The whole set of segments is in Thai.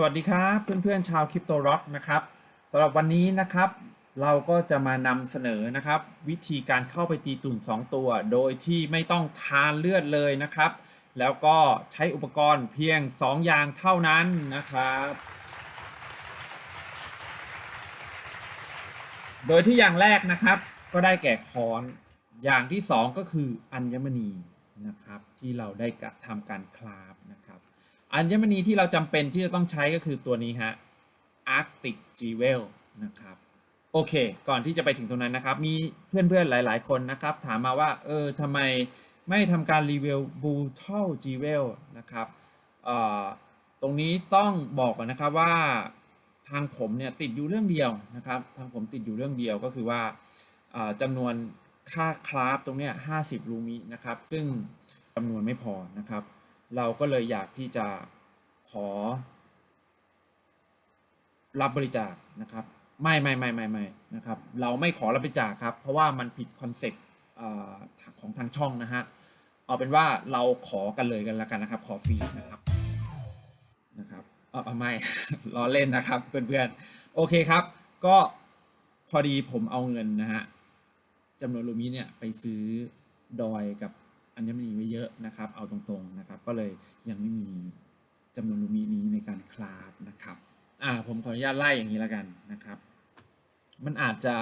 สวัสดีครับเพื่อนๆชาวคริปโตร็อกนะครับสำหรับวันนี้นะครับเราก็จะมานำเสนอนะครับ วิธีการเข้าไปตีตุ่น 2 ตัว โดยที่ไม่ต้องทานเลือดเลยนะครับ แล้วก็ใช้อุปกรณ์เพียง 2 อย่างเท่านั้นนะครับ โดยที่อย่างแรกนะครับ ก็ได้แก่ค้อนอย่างที่ 2 ก็คืออัญมณีนะครับ ที่เราได้กระทำการคราฟนะครับ อัญมณีที่เราจำเป็นที่จะต้องใช้ก็คือตัวนี้ฮะ Arctic Jewel นะครับโอเค ก่อนที่จะไปถึงตรงนั้นนะครับ มีเพื่อนๆหลายๆคนนะครับ ถามมาว่า เออทำไมไม่ทำการรีวิว Brutal Jewel นะครับเอ่อตรงนี้ต้องบอกก่อนนะครับว่าทางผมเนี่ยติดอยู่เรื่องเดียวนะครับ ทางผมติดอยู่เรื่องเดียวก็คือว่าจำนวนค่าคราฟตรงเนี้ย50รูมินะครับ ซึ่งจำนวนไม่พอนะครับ เราก็เลยอยากที่จะขอ รับบริจาคนะครับ ไม่ไม่ไม่ไม่ไม่นะครับ เราไม่ขอรับบริจาคครับ เพราะว่ามันผิดคอนเซ็ปต์ของทางช่องนะฮะเอาเป็นว่าเราขอกันเลยกันแล้วกันนะครับ ขอฟรีนะครับนะครับเออไม่ล้อเล่นนะครับเพื่อนๆโอเคครับ ก็พอดีผมเอาเงินนะฮะจำนวนรูมิเนี่ยไปซื้อดอยกับ อัญมณีไว้เยอะนะครับ เอาตรงๆนะครับ ก็เลยยังไม่มีจำนวนรูมินี้ในการคลาฟนะครับอ่าผมขออนุญาตไล่อย่างนี้แล้วกันนะครับ มันอาจจะ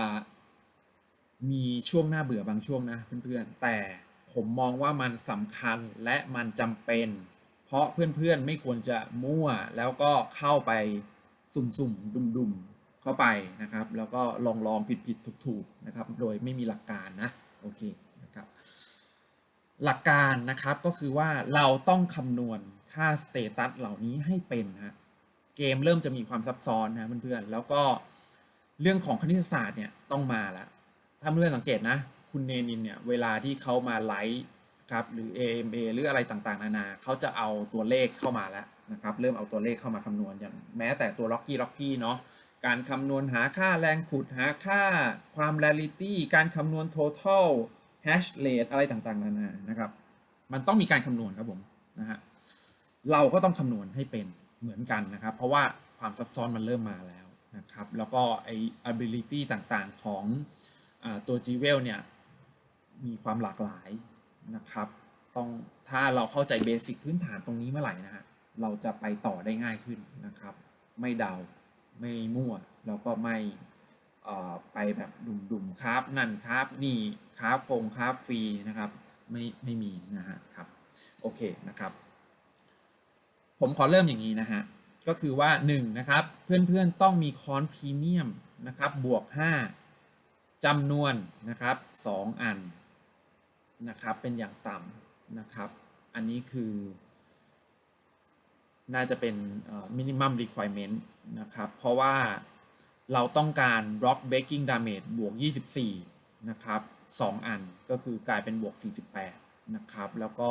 มีช่วงหน้าเบื่อบางช่วงนะเพื่อนๆ แต่ผมมองว่ามันสำคัญและมันจำเป็น เพราะเพื่อนๆไม่ควรจะมั่วแล้วก็เข้าไปสุ่มๆ ดุมๆ เข้าไปนะครับ แล้วก็ลองลองผิดๆถูกๆนะครับ โดยไม่มีหลักการนะ โอเค หลักการนะครับก็คือว่าเราต้องคำนวณค่าสเตตัสเหล่านี้ให้เป็นฮะเกมเริ่มจะมีความซับซ้อนนะเพื่อนๆแล้วก็เรื่องของคณิตศาสตร์เนี่ยต้องมาละถ้าเพื่อนสังเกตนะ คุณเนนินเนี่ยเวลาที่เขามาไลฟ์ครับหรือ AMA หรืออะไรต่างๆ นานาเขาจะเอาตัวเลขเข้ามาแล้วนะครับ เริ่มเอาตัวเลขเข้ามาคำนวณอย่างแม้แต่ตัวล็อกกี้ล็อกกี้เนาะการคำนวณหาค่าแรงขุดหาค่าความ rarity การคำนวณ total hash rate อะไรต่างๆนานานะครับ มันต้องมีการคำนวณครับผมนะฮะเราก็ต้องคำนวณให้เป็นเหมือนกันนะครับ เพราะว่าความซับซ้อนมันเริ่มมาแล้วนะครับ แล้วก็ไอ ability ต่างๆของอตัว g w e l เนี่ยมีความหลากหลายนะครับต้องถ้าเราเข้าใจเบสิกพื้นฐานตรงนี้เมื่อไหร่นะฮะเราจะไปต่อได้ง่ายขึ้นนะครับ ไม่เดาไม่มั่ว แล้วก็ไม่ไปแบบดุ่มๆครับ นั่นครับนี่ ครับฟงครับฟรีนะครับไม่ไม่มีนะฮะครับโอเคนะครับ ผมขอเริ่มอย่างนี้นะฮะก็คือว่า1นะครับเพื่อนๆต้องมีคอนพรีเมียมนะครับบวก 5จำนวนนะครับ2อันนะครับเป็นอย่างต่ำนะครับ อันนี้คือ น่าจะเป็น minimum requirement นะครับ เพราะว่าเราต้องการ rock breaking damage บวก 24 นะครับ 2 อันก็คือกลายเป็นบวก 48 นะครับ แล้วก็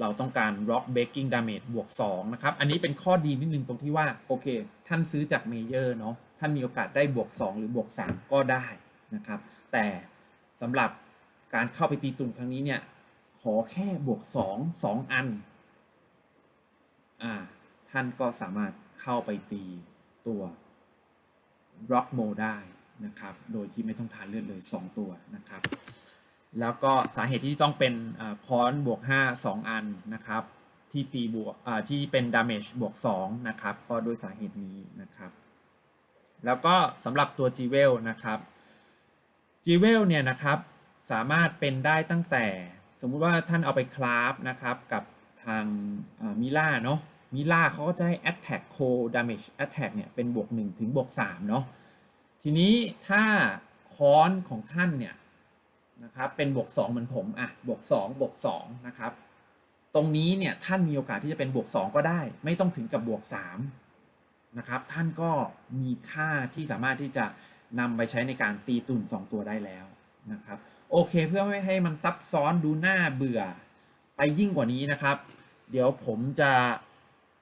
เราต้องการ rock breaking damage บวก 2 นะครับ อันนี้เป็นข้อดีนิดนึงตรงที่ว่า โอเค ท่านซื้อจากเมเยอร์เนาะท่านมีโอกาสได้บวก 2 หรือบวก 3 ก็ได้นะครับ แต่สำหรับการเข้าไปตีตุนครั้งนี้เนี่ย ขอแค่บวก 2 2 อันอ่าท่านก็สามารถเข้าไปตีตัว rock m o ได้ นะครับ โดยที่ไม่ต้องทานเลือดเลย 2 ตัวนะครับ แล้วก็สาเหตุที่ต้องเป็นค้อนบวก 5 2 อันนะครับ ที่ตีบวกที่เป็น damage บวก2นะครับ ก็ด้วยสาเหตุนี้นะครับ แล้วก็สำหรับตัว g w e l นะครับ g w e l เนี่ยนะครับสามารถเป็นได้ตั้งแต่สมมุติว่าท่านเอาไปคราฟนะครับกับทางมิล่าเนาะมิล่าเขาก็จะให้ attack c o damage attack เนี่ยเป็นบวก 1 ถึงบวก3เนาะ ทีนี้ถ้าค้อนของท่านเนี่ยนะครับเป็นบวก2เหมือนผมอะบวก2บวก2นะครับตรงนี้เนี่ยท่านมีโอกาสที่จะเป็นบวก 2 ก็ได้ ไม่ต้องถึงกับบวก3นะครับท่านก็มีค่าที่สามารถที่จะนำไปใช้ในการตีตุ่น2 ตัวได้แล้วนะครับโอเคเพื่อไม่ให้มันซับซ้อนดูน่าเบื่อไปยิ่งกว่านี้นะครับ เดี๋ยวผมจะ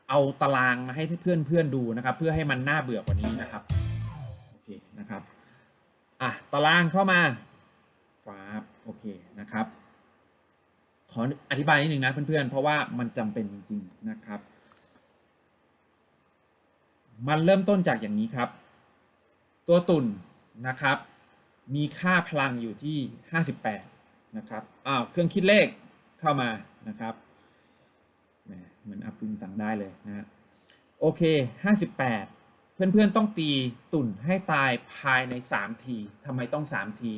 เอาตารางมาให้เพื่อนเพื่อนดูนะครับ เพื่อให้มันน่าเบื่อกว่านี้นะครับ นะครับอะตารางเข้ามาฟ้าโอเคนะครับ ขออธิบายนิดนึงนะเพื่อนๆ เพราะว่ามันจำเป็นจริงๆนะครับ มันเริ่มต้นจากอย่างนี้ครับ ตัวตุ่นนะครับ มีค่าพลังอยู่ที่ 58 นะครับอ้าวเครื่องคิดเลขเข้ามานะครับเหมือนอับดุลสั่งได้เลยนะฮะโอเค 58 เพื่อนๆต้องตีตุ่นให้ตายภายใน 3 ทีทำไมต้อง 3 ที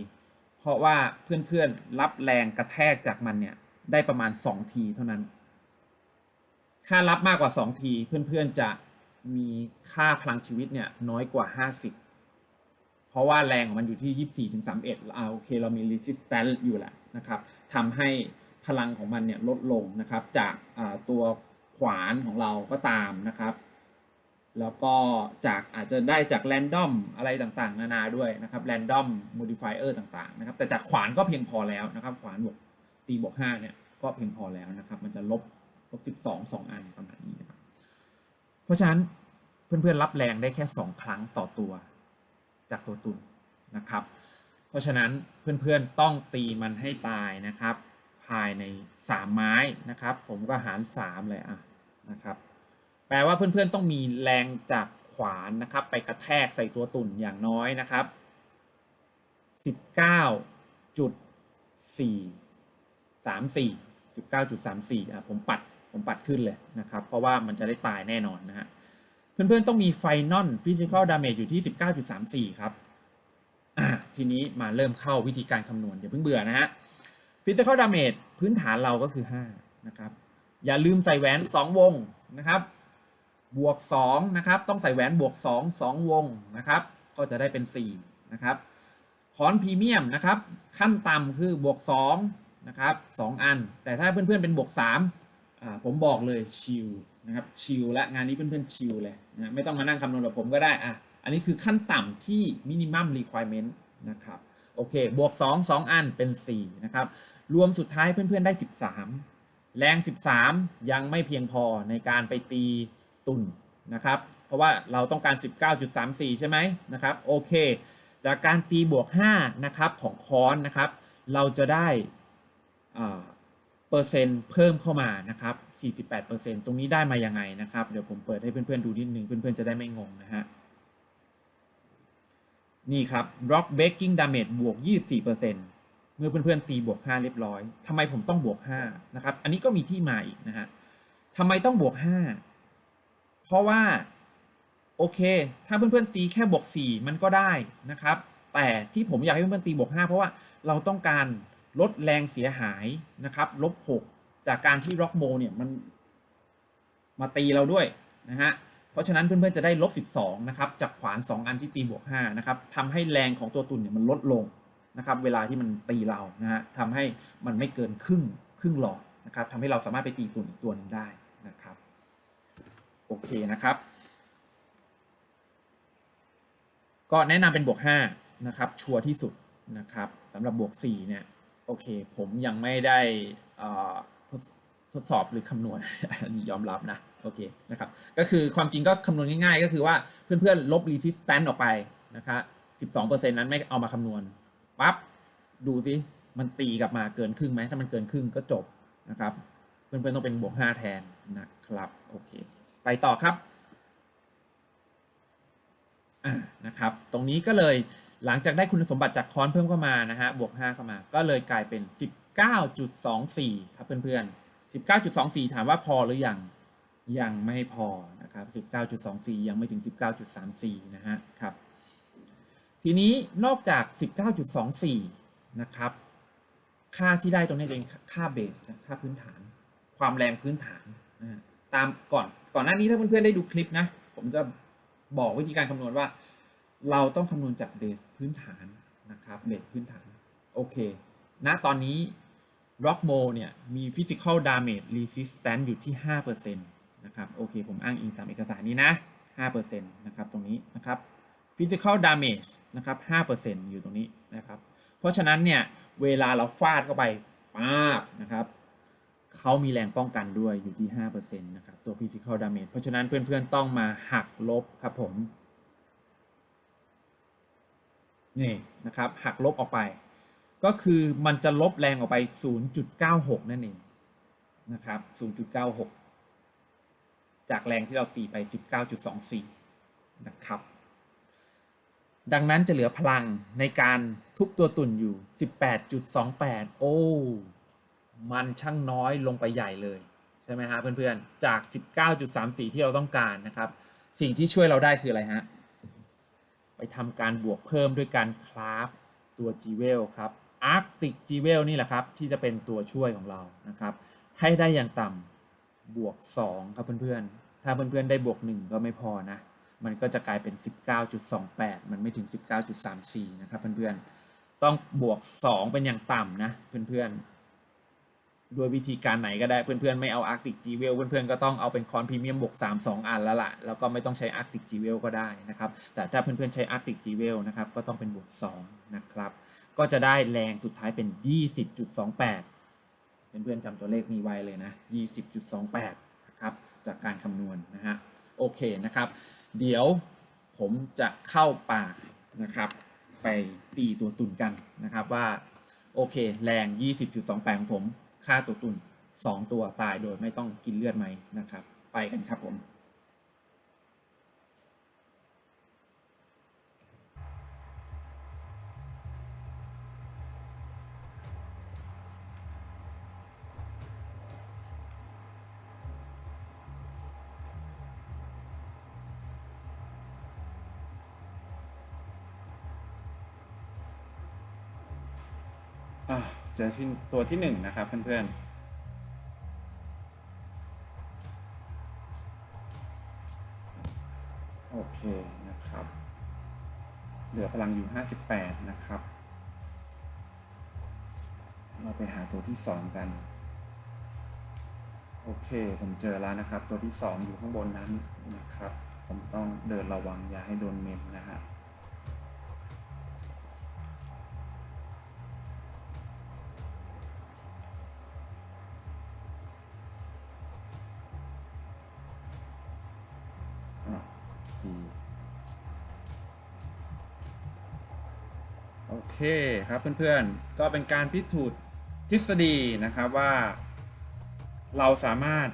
เพราะว่าเพื่อนๆรับแรงกระแทกจากมันเนี่ยได้ประมาณ 2 ทีเท่านั้นถ้ารับมากกว่า 2 ที เพื่อนๆจะมีค่าพลังชีวิตเนี่ยน้อยกว่า 50 เพราะว่าแรงของมันอยู่ที่ 24ถึง31อ่าโอเคเรามี resistance อยู่แหละนะครับทำให้พลังของมันเนี่ยลดลงนะครับ จากตัวขวานของเราก็ตามนะครับ แล้วก็จากอาจจะได้จาก random อะไรต่างๆ นานาด้วยนะครับ random modifier ต่างๆนะครับแต่จากขวานก็เพียงพอแล้วนะครับขวานบวกตีบวก5เนี่ยก็เพียงพอแล้วนะครับ มันจะลบลบ12 2 อันประมาณนี้นะครับ เพราะฉะนั้นเพื่อนๆรับแรงได้แค่ 2 ครั้งต่อตัว จากตัวตุนนะครับ เพราะฉะนั้นเพื่อนๆต้องตีมันให้ตายนะครับ ภายใน 3 ไม้นะครับ ผมก็หาร 3 เลยอะนะครับ ลว่าเพื่อนๆต้องมีแรงจากขวานนะครับ ไปกระแทกใส่ตัวตุ่นอย่างน้อยนะครับ 19.4 34 19.34อะผมปัดผมปัดขึ้นเลยนะครับ เพราะว่ามันจะได้ตายแน่นอนนะฮะเพื่อนๆต้องมีไฟนอลฟิสิกอลดาเมจอยู่ที่ 19.34 ครับทีนี้มาเริ่มเข้าวิธีการคำนวณอย่าเพิ่งเบื่อนะฮะฟิสิกอลดาเมจพื้นฐานเราก็คือ 5 นะครับ อย่าลืมใส่แหวน 2 วงนะครับ บวก2นะครับต้องใส่แหวนบวก 2 2 วงนะครับ ก็จะได้เป็น 4 นะครับคอนพรีเมียมนะครับ ขั้นต่ำคือบวก2นะครับ2อัน แต่ถ้าเพื่อนๆเป็นบวก3อ่าผมบอกเลยชิลนะครับชิลและงานนี้เพื่อนๆชิลเลยนะไม่ต้องมานั่งคำนวณแบบผมก็ได้อะอันนี้คือขั้นต่ำที่มินิมัมรีคว i เมนต์นะครับโอเคบวก 2 2 อันเป็น 4 นะครับ รวมสุดท้ายเพื่อนๆได้ 13 แรง 13 ยังไม่เพียงพอในการไปตี ตุนนะครับ เพราะว่าเราต้องการ 19.34 ใช่ไหมนะครับโอเค จากการตีบวก5นะครับของคอนนะครับ เราจะได้เปอร์เซ็นต์เพิ่มเข้ามานะครับ 48%ตรงนี้ได้มายังไงนะครับ เดี๋ยวผมเปิดให้เพื่อนๆดูนิดนึงเพื่อนๆจะได้ไม่งงนะฮะนี่ครับ rock breaking damage บวก 24%เมื่อเพื่อนๆตีบวก 5 เรียบร้อยทำไมผมต้องบวก 5 นะครับ อันนี้ก็มีที่มาอีกนะฮะทำไมต้องบวก 5 ราะว่า โอเค ถ้าเพื่อนๆตีแค่บวก4มันก็ได้นะครับ แต่ที่ผมอยากให้เพื่อนๆตีบวก5เพราะว่าเราต้องการลดแรงเสียหายนะครับลบ6จากการที่ร็อกโมเนี่ยมันมาตีเราด้วยนะฮะเพราะฉะนั้นเพื่อนๆจะได้ลบ12นะครับจากขวาน 2 อันที่ตีบวก5นะครับทำให้แรงของตัวตุนเนี่ยมันลดลงนะครับเวลาที่มันตีเรานะฮะทำให้มันไม่เกินครึ่งครึ่งหลอดนะครับทำให้เราสามารถไปตีตุนอีกตัวหนึ่งได้นะครับ เคนะครับ ก็แนะนำเป็นบวก5นะครับ ชัวร์ที่สุดนะครับสำหรับบวก4เนี่ยโอเค ผมยังไม่ได้ทดทดสอบหรือคำนวณนยอมรับนะโอเคนะครับ ก็คือความจริงก็คำนวณง่ายๆ ก็คือว่าเพื่อนๆ ลบ resistance ออกไปนะครับ12%นั้นไม่เอามาคำนวณปั๊บดูสิมันตีกลับมาเกินครึ่งไหมถ้ามันเกินครึ่งก็จบนะครับ เพื่อนๆต้องเป็นบวก 5 แทนนะครับ โอเค ไปต่อครับนะครับ ตรงนี้ก็เลยหลังจากได้คุณสมบัติจากคอนเพิ่มเข้ามานะฮะบวก 5 เข้ามา ก็เลยกลายเป็น 19.24 ครับเพื่อนๆ 19.24 ถามว่าพอหรือยังยังไม่พอนะครับ 19.24 ยังไม่ถึง 19.34 นะฮะครับ ทีนี้นอกจาก 19.24 นะครับ ค่าที่ได้ตรงนี้เป็นค่าเบสค่าพื้นฐาน ความแรงพื้นฐานนะ ตามก่อนก่อนหน้านี้ถ้าเพื่อนๆได้ดูคลิปนะ ผมจะบอกวิธีการคำนวณว่า เราต้องคำนวณจากเบสพื้นฐานนะครับเบสพื้นฐานโอเคณตอนนี้ Rock Mo เนี่ยมี Physical Damage Resistance อยู่ที่ 5%นะครับโอเคผมอ้างอิงตามเอกสารนี้นะ 5%นะครับตรงนี้นะครับ Physical Damage นะครับ 5%อยู่ตรงนี้นะครับ เพราะฉะนั้นเนี่ยเวลาเราฟาดเข้าไปป๊าบนะครับ เขามีแรงป้องกันด้วยอยู่ที่ 5%นะครับ ตัว Physical Damage เพราะฉะนั้นเพื่อนๆต้องมาหักลบครับผมนี่นะครับหักลบออกไป ก็คือมันจะลบแรงออกไป 0.96 นั่นเองนะครับ 0.96 จากแรงที่เราตีไป 19.24 นะครับ ดังนั้นจะเหลือพลังในการทุบตัวตุ่นอยู่ 18.28 โอ้ มันช่างน้อยลงไปใหญ่เลยใช่ไหมฮะเพื่อนๆ จาก 19.34 ที่เราต้องการนะครับ สิ่งที่ช่วยเราได้คืออะไรฮะ ไปทำการบวกเพิ่มด้วยการคลาฟตัว g w e l ครับ Arctic g w e l นี่แหละครับ ที่จะเป็นตัวช่วยของเรานะครับ ให้ได้อย่างต่ำบวก 2 ครับเพื่อนๆ ถ้าเพื่อนๆ ได้บวก 1 ก็ไม่พอนะ มันก็จะกลายเป็น 19.28 มันไม่ถึง 19.34 นะครับเพื่อนๆ ต้องบวก 2 เป็นอย่างต่ำนะเพื่อนๆ ด้วยวิธีการไหนก็ได้เพื่อนๆ ไม่เอา Arctic g w e l เพื่อนๆ ก็ต้องเอาเป็นคอนพรีเมียมบวก3 2 อันแล้วล่ะ แล้วก็ไม่ต้องใช้ Arctic g w e l ก็ได้นะครับ แต่ถ้าเพื่อนๆ ใช้ Arctic g w e l นะครับ ก็ต้องเป็นบวก2นะครับ ก็จะได้แรงสุดท้ายเป็น 20.28 เพื่อนๆจำตัวเลขนี้ไว้เลยนะ 20.28 นะครับ จากการคำนวณนะฮะ โอเคนะครับ เดี๋ยวผมจะเข้าป่านะครับ ไปตีตัวตุนกันนะครับว่า โอเค แรง 20.28 ของผม ฆ่าตัวตุน2 ตัวตายโดยไม่ต้องกินเลือดไหมนะครับ ไปกันครับผม เจอที่ตัวที่หนึ่งนะครับเพื่อนๆโอเคนะครับ เหลือพลังอยู่ 58 นะครับ เราไปหาตัวที่สองกัน โอเค ผมเจอแล้วนะครับ ตัวที่สองอยู่ข้างบนนั้นนะครับ ผมต้องเดินระวังอย่าให้โดนเมมนะฮะอะ ดีโอเคครับเพื่อนๆ ก็เป็นการพิสูจน์ทฤษฎีนะครับว่า เราสามารถ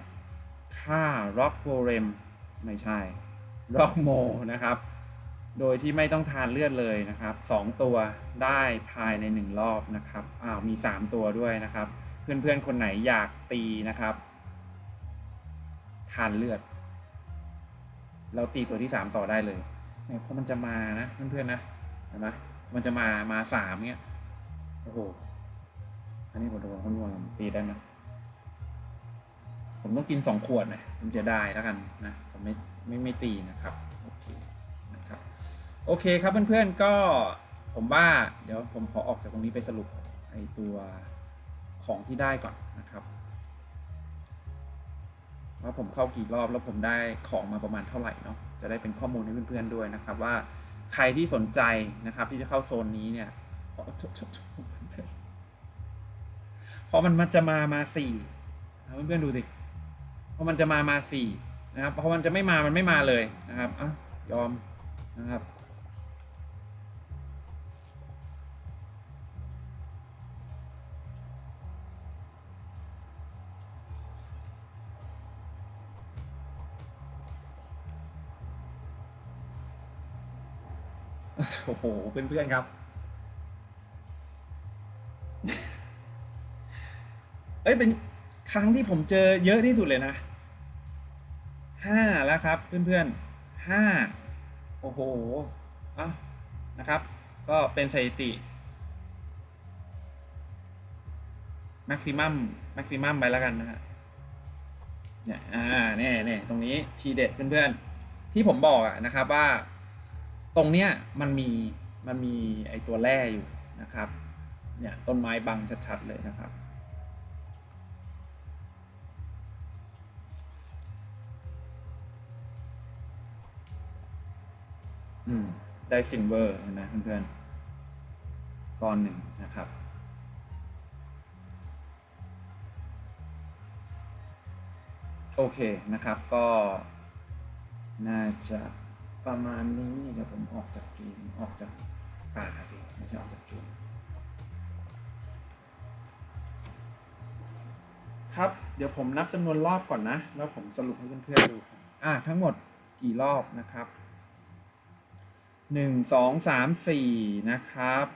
ฆ่าร็อกโ o เรมไม่ใช่ร็อกโมนะครับ โดยที่ไม่ต้องทานเลือดเลยนะครับ 2 ตัวได้ภายใน 1 รอบนะครับอ้าวมี 3 ตัวด้วยนะครับ เพื่อนๆ คนไหนอยากตีนะครับ ทานเลือด เราตีตัวที่สามต่อได้เลยเนี่ยเพราะมันจะมานะเพื่อนๆนะเห็นไหมมันจะมามาสามเงี้ยโอ้โหอันนี้ผมโดนคนวงตีได้นะผมต้องกินสองขวดนะผมจะได้แล้วกันนะผมไม่ไม่ไม่ตีนะครับโอเคนะครับโอเคครับเพื่อนๆก็ผมว่าเดี๋ยวผมขอออกจากตรงนี้ไปสรุปไอตัวของที่ได้ก่อนนะครับ ว่าผมเข้ากี่รอบแล้วผมได้ของมาประมาณเท่าไหร่เนาะจะได้เป็นข้อมูลให้เพื่อนๆด้วยนะครับ ว่าใครที่สนใจนะครับ ที่จะเข้าโซนนี้เนี่ยอ๋อโทษโทษโทษพอมันมันจะมามาสี่เพื่อนๆดูสิพอมันจะมามาสี่นะครับพอมันจะไม่มามันไม่มาเลยนะครับอะยอมนะครับ โอ้โหเพื่อนๆครับ เอ้ยเป็นครั้งที่ผมเจอเยอะที่สุดเลยนะห้าแล้วครับ เพื่อนๆห้าโอ้โหอะนะครับ ก็เป็นสถิติแม็กซิมัมแม็กซิมัมไปแล้วกันนะฮะเนี่ยอ่าเนี่ยเนี่ยตรงนี้ทีเด็ดเพื่อนๆที่ผมบอกอะนะครับว่า ตรงเนี้ยมันมีมันมีไอตัวแร่อยู่นะครับเนี่ยต้นไม้บังชัดๆเลยนะครับ อืมได้ซิลเวอร์เห็นไหมเพื่อนๆก้อนหนึ่งนะครับโอเคนะครับก็น่าจะ ประมาณนี้เดี๋ยวผมออกจากเกมออกจากป่าสิไม่ใช่ออกจากเกมครับ เดี๋ยวผมนับจำนวนรอบก่อนนะ แล้วผมสรุปให้เพื่อนๆดู อ่าทั้งหมดกี่รอบนะครับหนึ่งสองสามสี่นะครับ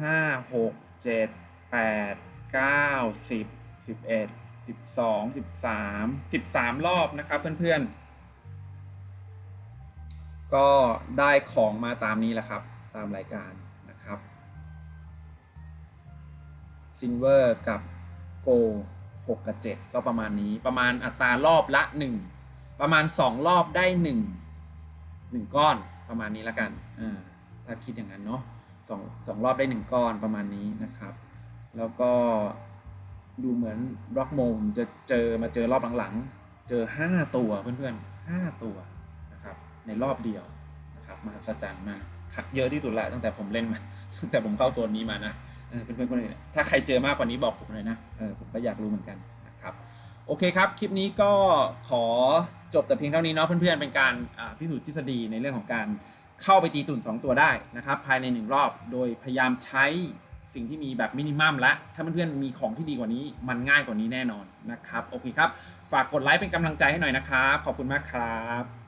ห้าหกเจ็ดแปดเก้าสิบสิบเอ็ดสิบสองสิบสามสิบสามรอบนะครับเพื่อนๆ ก็ได้ของมาตามนี้แหละครับ ตามรายการนะครับซินเวอร์กับโก6กับ 7 ก็ประมาณนี้ประมาณอัตรารอบละ 1 ประมาณ 2 รอบได้ 1 1 ก้อนประมาณนี้ละกันอ่าถ้าคิดอย่างนั้นเนาะสองสองรอบได้ 1 ก้อนประมาณนี้นะครับ แล้วก็ดูเหมือนร็อกโมมจะเจอมาเจอรอบหลังๆ เจอ 5 ตัวเพื่อนๆ5ตัวนะครับ ในรอบเดียวนะครับมหัศจรรย์มากเยอะที่สุดละตั้งแต่ผมเล่นมาตั้งแต่ผมเข้าโซนนี้มานะเออเพื่อนๆคนอื่นถ้าใครเจอมากกว่านี้บอกผมเลยนะเออผมก็อยากรู้เหมือนกันนะครับโอเคครับ คลิปนี้ก็ขอจบแต่เพียงเท่านี้เนาะเพื่อนๆเป็นการอ่าพิสูจน์ทฤษฎีในเรื่องของการเข้าไปตีตุ่น 2 ตัวได้นะครับ ภายใน 1 รอบโดยพยายามใช้สิ่งที่มีแบบมินิมัมและ ถ้าเพื่อนๆมีของที่ดีกว่านี้มันง่ายกว่านี้แน่นอนนะครับ โอเคครับ ฝากกดไลค์เป็นกำลังใจให้หน่อยนะครับ ขอบคุณมากครับ